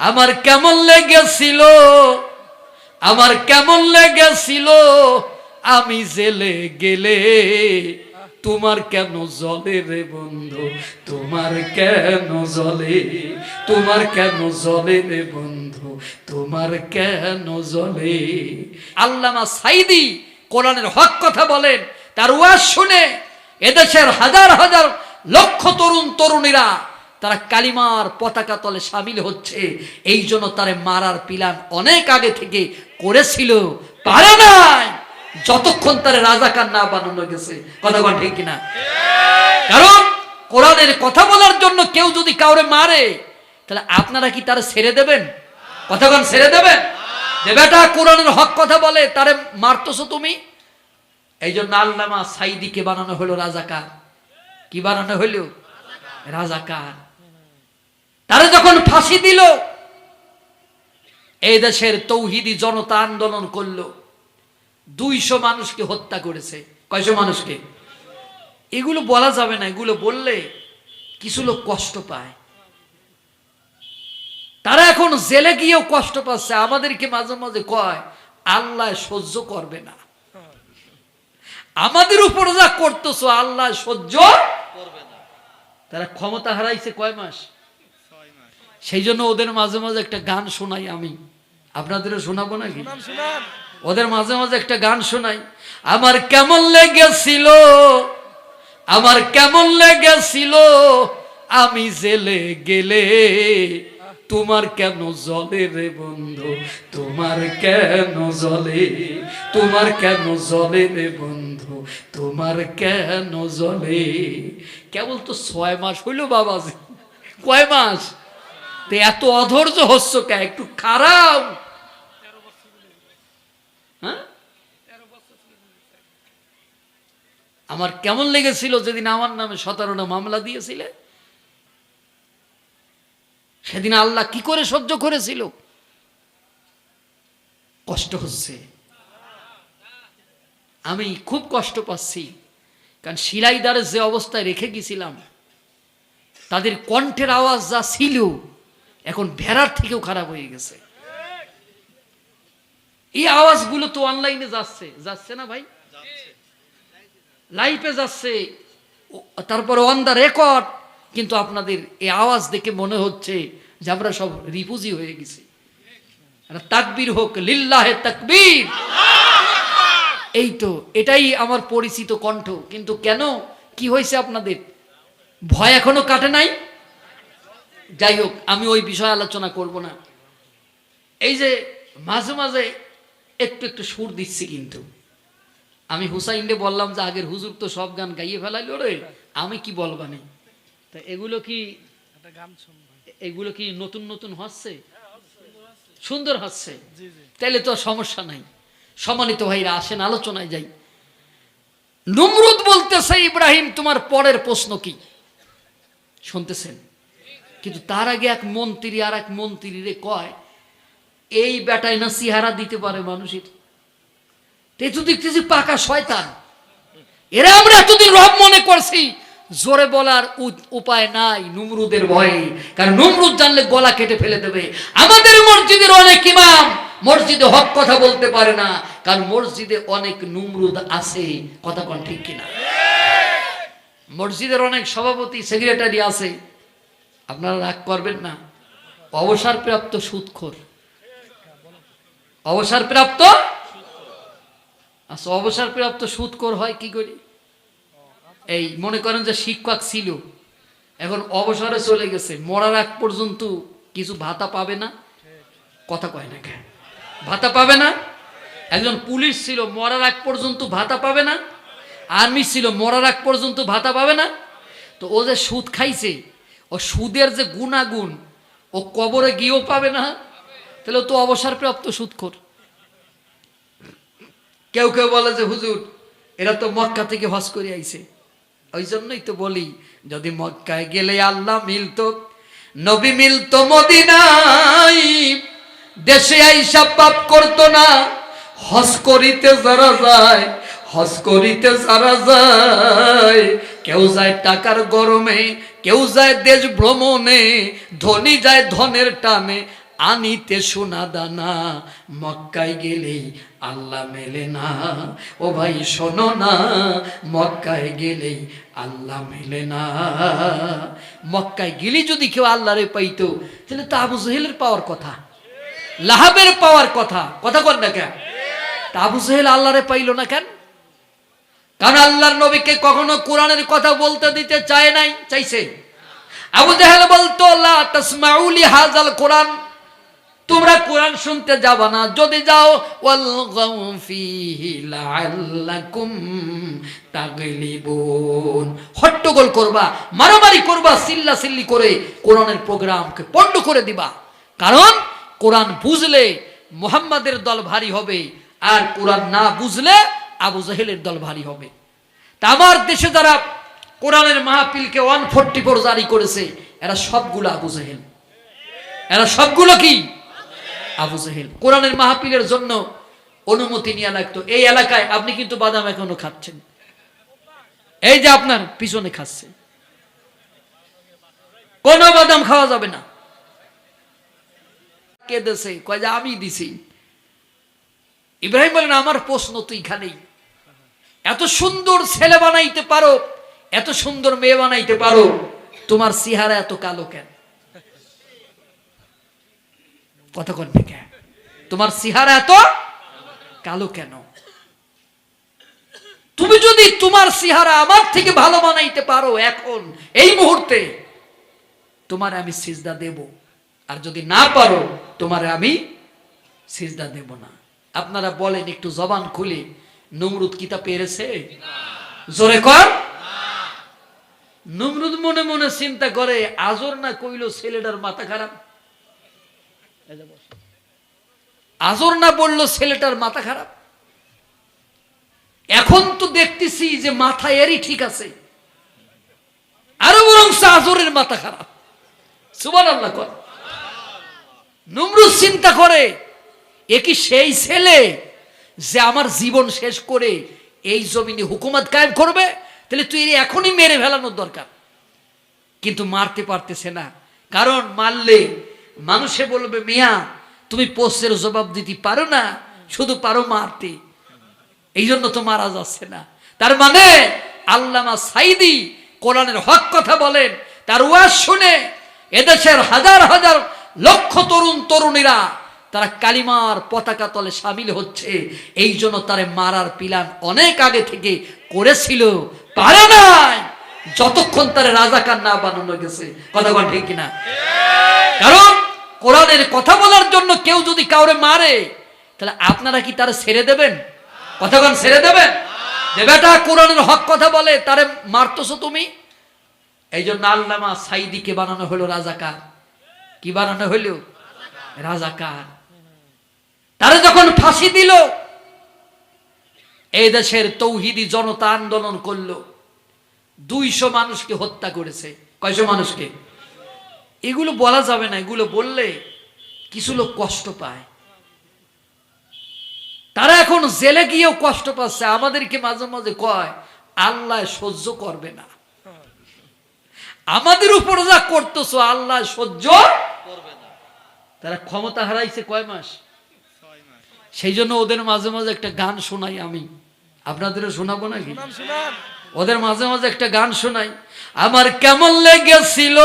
আমার কেমন লেগেছিল? আমার কেমন লেগেছিল? আমি জেলে গেলে তোমার কেন জলে রে বন্ধু? তোমার কেন জলে? তোমার কেন জলে রে বন্ধু? তোমার কেন জলে? আল্লামা সাইদি কোরআনের হক কথা বলেন, তার ওয়াজ শুনে এদেশের হাজার হাজার লক্ষ তরুণ, তরুণীরা তারা কালিমার পতাকা তলে সামিল হচ্ছে। এই জন্য তারে মারার পিলান অনেক আগে থেকে করেছিল। পারে নাই। যতক্ষণ তারে রাজাকার না বানানো গেছে। কথা বল ঠিক কিনা? কারণ কোরআনের কথা বলার জন্য কেউ যদি কাউরে মারে, তাহলে আপনারা কি তারা ছেড়ে দেবেন? কথাগণ ছেড়ে দেবেন? যে বেটা কোরআনের হক কথা বলে, তারে মারতেছো তুমি? এই জন্য আল্লামা সাইদিকে বানানো হলো রাজাকার। কি বানানো হলো? রাজাকার। তারা যখন ফাঁসি দিল, এই দেশের তৌহিদি জনতা আন্দোলন করল। দুইশো মানুষকে হত্যা করেছে। কয়শো মানুষকে? এগুলো বলা যাবে না, এগুলো বললে কিছু লোক কষ্ট পায়। তারা এখন জেলে গিয়েও কষ্ট পাচ্ছে। আমাদেরকে মাঝে মাঝে কয়, আল্লাহ সহ্য করবে না। আমাদের উপর যা করতেছো, আল্লাহ সহ্য করবে না। তারা ক্ষমতা হারাইছে কয় মাস? সেই জন্য ওদের মাঝে মাঝে একটা গান শোনাই আমি। আপনাদেরও শোনাবো নাকি? ওদের মাঝে মাঝে একটা গান শোনাই। আমার কেমন লেগেছিল আমার কেমন লেগেছিল আমি জেলে গেলে তোমার কেন জলে রে বন্ধু? তোমার কেন জলে তোমার কেন জলে রে বন্ধু? তোমার কেন জলে? কেবল তো ছয় মাস হইল বাবাজি। কয় মাস? তো এত অধৈর্য হস্য কে? একটু খারাপ। হ্যাঁ? আমার কেমন লেগেছিল যেদিন আমার নামে সতেরোটা মামলা দিয়েছিলে? সেদিন আল্লাহ কি করে সহ্য করেছিল? কষ্ট হচ্ছে। আমি খুব কষ্ট পাচ্ছি। কারণ শিলাইদারের যে অবস্থায় রেখে গেছিলাম, তাদের কণ্ঠের আওয়াজ যা ছিল এখন ভেড়ার থেকেও খারাপ হয়ে গেছে। এই আওয়াজগুলো তো অনলাইনে যাচ্ছে। যাচ্ছে না ভাই? লাইফে যাচ্ছে। তারপরে অন দ্য রেকর্ড কিন্তু আপনাদের এই আওয়াজ দেখে মনে হচ্ছে যে আমরা সব রিফুজি হয়ে গেছি। তাকবীর হোক, লিল্লাহে তাকবীর। এই তো, এটাই আমার পরিচিত কণ্ঠ। কিন্তু কেন? কি হয়েছে আপনাদের? ভয় এখনও কাটে নাই? যাই হোক, আমি ওই বিষয়ে আলোচনা করব না। এই যে মাঝে মাঝে একটু একটু সুর দিচ্ছি কিন্তু। আমি হুসাইনকে বললাম যে, আগের হুজুর তো সব গান গাইয়ে ফেলাইলো রে, আমি কি বলবানি তা এগুলো কি এগুলো কি নতুন নতুন হচ্ছে? সুন্দর হচ্ছে? তাহলে তো সমস্যা নাই। সম্মানিত ভাইরা, আসেন, আলোচনায় যাই। নমরুদ বলতেছে, ইব্রাহিম, তোমার পরের প্রশ্ন কি? শুনতেছেন? কিন্তু তার আগে এক মন্ত্রী আর এক মন্ত্রী রে কয়, এই বেটায় না সিহারা দিতে পারে মানুষের? এই তো দেখতেছি পাকা শয়তান। এরা আমরা এতদিন রব মনে করছি, জোরে বলার উপায় নাই, নুমরুদের ভয়ে। কারণ নুমরুদ জানলে গলা কেটে ফেলে দেবে। আমাদের মসজিদের অনেক ইমাম মসজিদে হক কথা বলতে পারে না, কারণ মসজিদে অনেক নুমরুদ আছে, কথা কোন ঠিক কিনা? মসজিদের অনেক সভাপতি, সেক্রেটারি আছে। আপনারা রাগ করবেন না। অবসরপ্রাপ্ত সুদখোর। অবসরপ্রাপ্ত? আচ্ছা অবসরপ্রাপ্ত সুদখোর হয় কি করি? এই, মনে করেন যে শিক্ষক ছিল, এখন অবসরে চলে গেছে, মরার আগ পর্যন্ত কিছু ভাতা পাবে না? কথা কয় না ভাতা পাবে না? একজন পুলিশ ছিল, মরার আগ পর্যন্ত ভাতা পাবে না? আর্মি ছিল, মরার আগ পর্যন্ত ভাতা পাবে না? তো ও যে সুদ খাইছে ও সুদের যে গুণাগুণ, ও কবরে গিয়েও পাবে না? তাহলে তো অবসরপ্রাপ্ত সুদখোর। কেউ কেউ বলে যে, হুজুর, এরা তো মক্কা থেকে হজ করে আইছে। ওই জন্যই তো বলি, যদি মক্কায় গেলে আল্লাহ মিলতো, নবী মিলতো মদিনাই দেশে আইসা পাপ করতো না। হজ করিতে যারা যায়, হজ করিতে যারা যায়, কেউ যায় টাকার গরমে কেউ যায় দেশ ভ্রমণে, ধনী যায় ধনের টানে, আনিতে সোনা দানা, মক্কায় গেলেই আল্লাহ মেলে না। ও ভাই, শোনো না, মক্কায় গেলেই আল্লাহ মেলে না। মক্কায় গেলে যদি কেউ আল্লাহরে পাইতো, তাহলে তো আবু জহেলের পাওয়ার কথা, লাহাবের পাওয়ার কথা। কথা কর না কেন? তা আবু জহেল আল্লাহরে পাইলো না কেন? কারণ আল্লাহর নবীকে কখনো কোরআনের কথা বলতে দিতে চায় নাই, চাইছে। আবু জাহেল বলতো, লা তাসমাউলি হাজাল কোরআন। তোমরা কোরআন শুনতে যাবা না। যদি যাও হট্টগোল করবা, মারামারি করবা, সিল্লা সিল্লি করে কোরআনের প্রোগ্রামকে পণ্ড করে দিবা। কারণ কোরআন বুঝলে মুহাম্মাদের দল ভারী হবে, আর কোরআন না বুঝলে আবু জাহেলের দল ভারী হবে। তা আমার দেশে যারা কোরআনের মাহফিলকে ওয়ান ফোরটি ফোর জারি করেছে, এরা সবগুলো আবু জাহেল। এরা সবগুলো কি? আবু জাহেল। কোরআনের মাহফিলের জন্য অনুমতি নিয়ে লাগতো। এই এলাকায় আপনি কিন্তু বাদাম এখনও খাচ্ছেন। এই যে আপনার পিছনে খাচ্ছে। কোনো বাদাম খাওয়া যাবে না। কে দেশে কয় যে আমি দিছি। ইব্রাহিম বলেন, আমার প্রশ্ন তো এখানেই। এত সুন্দর ছেলে বানাইতে পারো, এত সুন্দর মেয়ে বানাইতে পারো, তোমার সিহারা এত কালো কেন? কন কেন তোমার সিহারা এত কালো কেন? তুমি যদি তোমার সিহারা আমার থেকে ভালো বানাইতে পারো এখন, এই মুহূর্তে, তোমার আমি সিজদা দেব। আর যদি না পারো, তোমার আমি সিজদা দেব না। আপনারা বলেন, একটু জবান খুলে। নমরুদ কিতা পেরেছে জোরে কর। নমরুদ মনে মনে চিন্তা করে, আজর না কইল ছেলেটার মাথা খারাপ? আজর না বলল ছেলেটার মাথা খারাপ? এখন তো দেখতেছি যে মাথা এরই ঠিক আছে। আরও বরং আজরের মাথা খারাপ। সুবান আল্লাহ কর। নমরুদ চিন্তা করে, এ কি সেই ছেলে? যে আমার জীবন শেষ করে এই জমিনে হুকুমত কায়েম করবে, তাহলে তুই এখনই মেরে ফেলানোর দরকার। কিন্তু মারতে পারতেছে না। কারণ মারলে মানুষে বলবে, মিয়া, তুমি পোস্টের জবাব দিতে পারো না, শুধু পারো মারতে। এই জন্য তো মারা যাচ্ছে না। তার মানে আল্লামা সাইদি কোরআনের হক কথা বলেন, তার ওয়াজ শুনে এদেশের হাজার হাজার লক্ষ তরুণ, তরুণীরা তারা কালিমার পতাকা তলে সামিল হচ্ছে। এই জন্য তারে মারার পিলান অনেক আগে থেকে করেছিল। পারে নাই। যতক্ষণ তারে রাজাকার না বানানো গেছে। কথা বল ঠিক কিনা? কারণ কোরআনের কথা বলার জন্য কেউ যদি কাউরে মারে, তাহলে আপনারা কি তারা ছেড়ে দেবেন? কথাগণ ছেড়ে দেবেন? যে বেটা কোরআনের হক কথা বলে, তারে মারতেছো তুমি? এই জন্য আল্লামা সাইদিকে বানানো হলো রাজাকার। কি বানানো হলো? রাজাকার। তারা যখন ফাঁসি দিল, এই দেশের তৌহিদি জনতা আন্দোলন করল। দুইশো মানুষকে হত্যা করেছে। কয়শো মানুষকে? এগুলো বলা যাবে না, এগুলো বললে কিছু লোক কষ্ট পায়। তারা এখন জেলে গিয়েও কষ্ট পাচ্ছে। আমাদেরকে মাঝে মাঝে কয়, আল্লাহ সহ্য করবে না। আমাদের উপর যা করতেছো, আল্লাহ সহ্য করবে না। তারা ক্ষমতা হারাইছে কয় মাস? সেই জন্য ওদের মাঝে মাঝে একটা গান শোনাই আমি। আপনাদেরও শোনাবো নাকি? ওদের মাঝে মাঝে একটা গান শোনাই। আমার কেমন লেগেছিল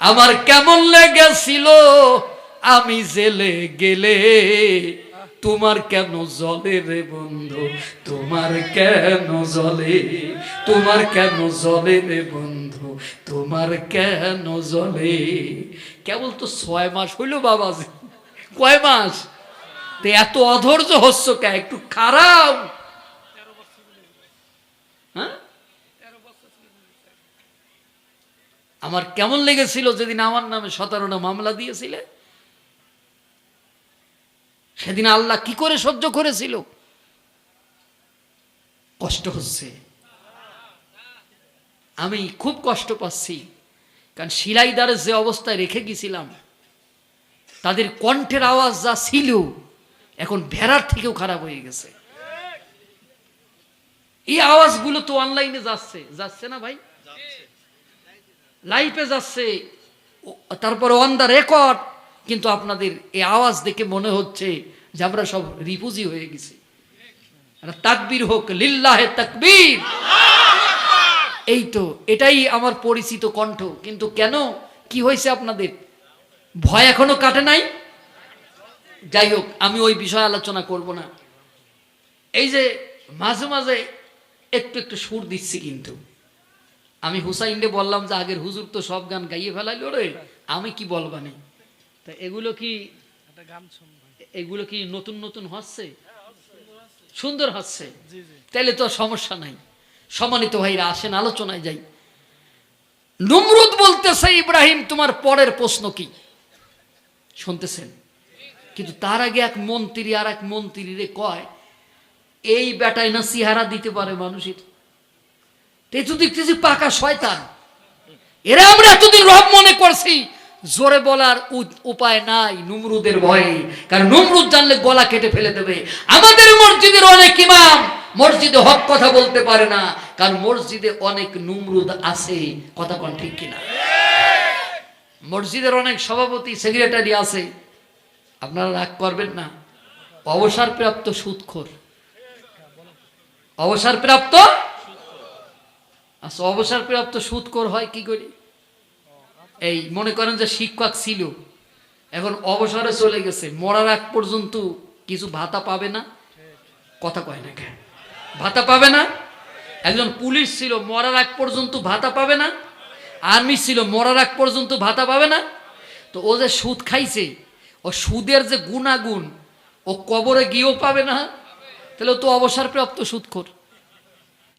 আমার কেমন লেগেছিল আমি জেলে গেলে তোমার কেন জলে রে বন্ধু? তোমার কেন জলে তোমার কেন জলে রে বন্ধু? তোমার কেন জলে? কেবল তো ছয় মাস হইল বাবাজি কয় মাস। তো এত অধৈর্য হস্য কে? একটু খারাপ। হ্যাঁ? আমার কেমন লেগেছিল যেদিন আমার নামে সতেরোটা মামলা দিয়েছিলে? সেদিন আল্লাহ কি করে সহ্য করেছিল? কষ্ট হচ্ছে। আমি খুব কষ্ট পাচ্ছি। কারণ শিলাইদারের যে অবস্থায় রেখে গেছিলাম, তাদের কণ্ঠের আওয়াজ যা ছিল এখন ভেড়ার থেকেও খারাপ হয়ে গেছে। এই আওয়াজগুলো তো অনলাইনে যাচ্ছে। যাচ্ছে না ভাই? লাইফে যাচ্ছে। তারপরে অন দ্য রেকর্ড কিন্তু আপনাদের এই আওয়াজ দেখে মনে হচ্ছে যে আমরা সব রিফুজি হয়ে গেছি। তাকবীর হোক, লিল্লাহে তাকবীর। এই তো, এটাই আমার পরিচিত কণ্ঠ। কিন্তু কেন? কি হয়েছে আপনাদের? ভয় এখনও কাটে নাই? যাই হোক আমি ওই বিষয়ে আলোচনা করব না। এই যে মাঝে মাঝে একটু একটু সুর দিচ্ছি কিন্তু। আমি হুসাইনকে বললাম যে আগের হুজুর তো সব গান গাইয়ে ফেলাইলো রে আমি কি বলবানি তা এগুলো কি এগুলো কি নতুন নতুন হচ্ছে? সুন্দর হচ্ছে। তাহলে তো আর সমস্যা নাই। সম্মানিত ভাইরা আসেন আলোচনায় যাই। নমরুদ বলতেছে ইব্রাহিম তোমার পরের প্রশ্ন কি? শুনতেছেন। কিন্তু তার আগে এক মন্ত্রী আর এক মন্ত্রী রে কয়, এই বেটায় না সিহারা দিতে পারে মানুষের? তে তো দেখতেছি পাকা শয়তান। এরা আমরা এতদিন রব মনে করছি, জোরে বলার উপায় নাই, নুমরুদের ভয়ে। কারণ নুমরুদ জানলে গলা কেটে ফেলে দেবে। আমাদের মসজিদের অনেক ইমাম, মসজিদে হক কথা বলতে পারে না। কারণ মসজিদে অনেক নুমরুদ আছে, কথা কোন ঠিক কিনা? মসজিদের অনেক সভাপতি, সেক্রেটারি আছে। আপনারা রাগ করবেন না। অবসরপ্রাপ্ত সুদখোর অবসরপ্রাপ্ত? আচ্ছা অবসরপ্রাপ্ত সুদখোর হয় কি করি? এই, মনে করেন যে শিক্ষক ছিল, এখন অবসরে চলে গেছে, মরার আগ পর্যন্ত কিছু ভাতা পাবে না? কথা কয় না কেন? ভাতা পাবে না? একজন পুলিশ ছিল, মরার আগ পর্যন্ত ভাতা পাবে না? আর্মি ছিল, মরার আগ পর্যন্ত ভাতা পাবে না? তো ও যে সুদ খাইছে ও সুদের যে গুণাগুণ ও কবরে গিয়েও পাবে না? তাহলে তো অবসরপ্রাপ্ত সুদখোর।